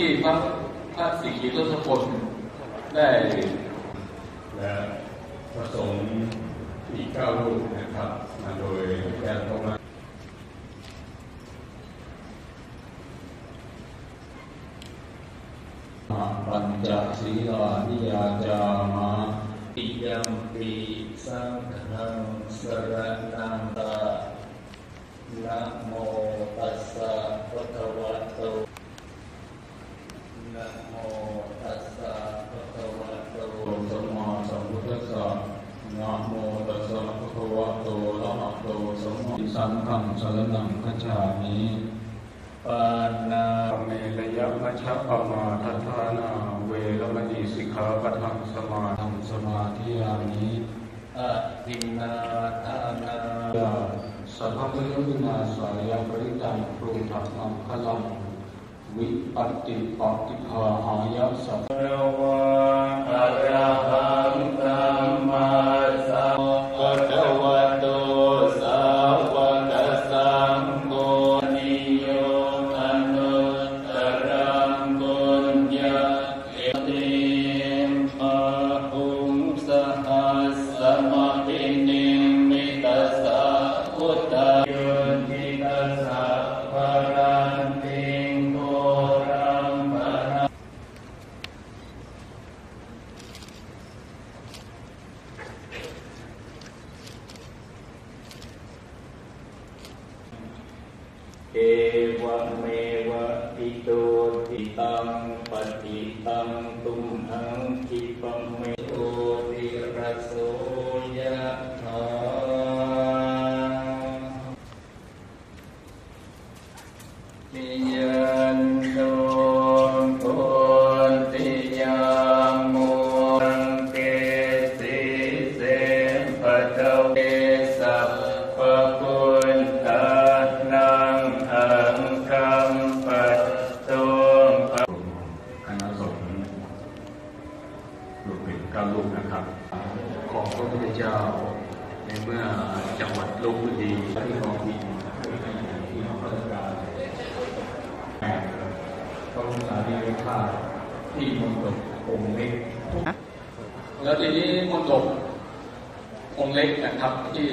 ที่พระพระสิริทศพลได้และพระสงฆ์อีกเก้ารูปนะครับมาโดยแทนพระมาปัญจศีลานิยาจามาปิยมปีสังฆังสรนังตานะโมตัสสะภะคะวะโตนะโมตั สสะภะคะวะโตสัมมาสัมพุทธัสสะนะโมตสสะภะคะวตอะระหะโตสัมมาสัมพุทธัสสะนังคัจฉามิปานาเมรยะมัชฌปมาทัฏฐานา เวรมณีสิกขาปะทังสมาธิสมาธิยามิอะทินนาทานาสัพพะโยวินาสายปริตังปรุงถังอังคลัง วิปัตติปฏิภาหายะสัพ วเมวะอิโตติตังปฏิตังตุมหังคิปเมโอติระโสยะถาติยัน รวมถึงเก้ารูกนะครับ ของพระพุทธเจ้าในเมื่อจังหวัดลบบุรีที่ของทีที่ของราชการแห่พระบรมสารีริกาที่มณฑลองค์เล็กแล้วทีนี้มณฑลองค์เล็กนะครับที่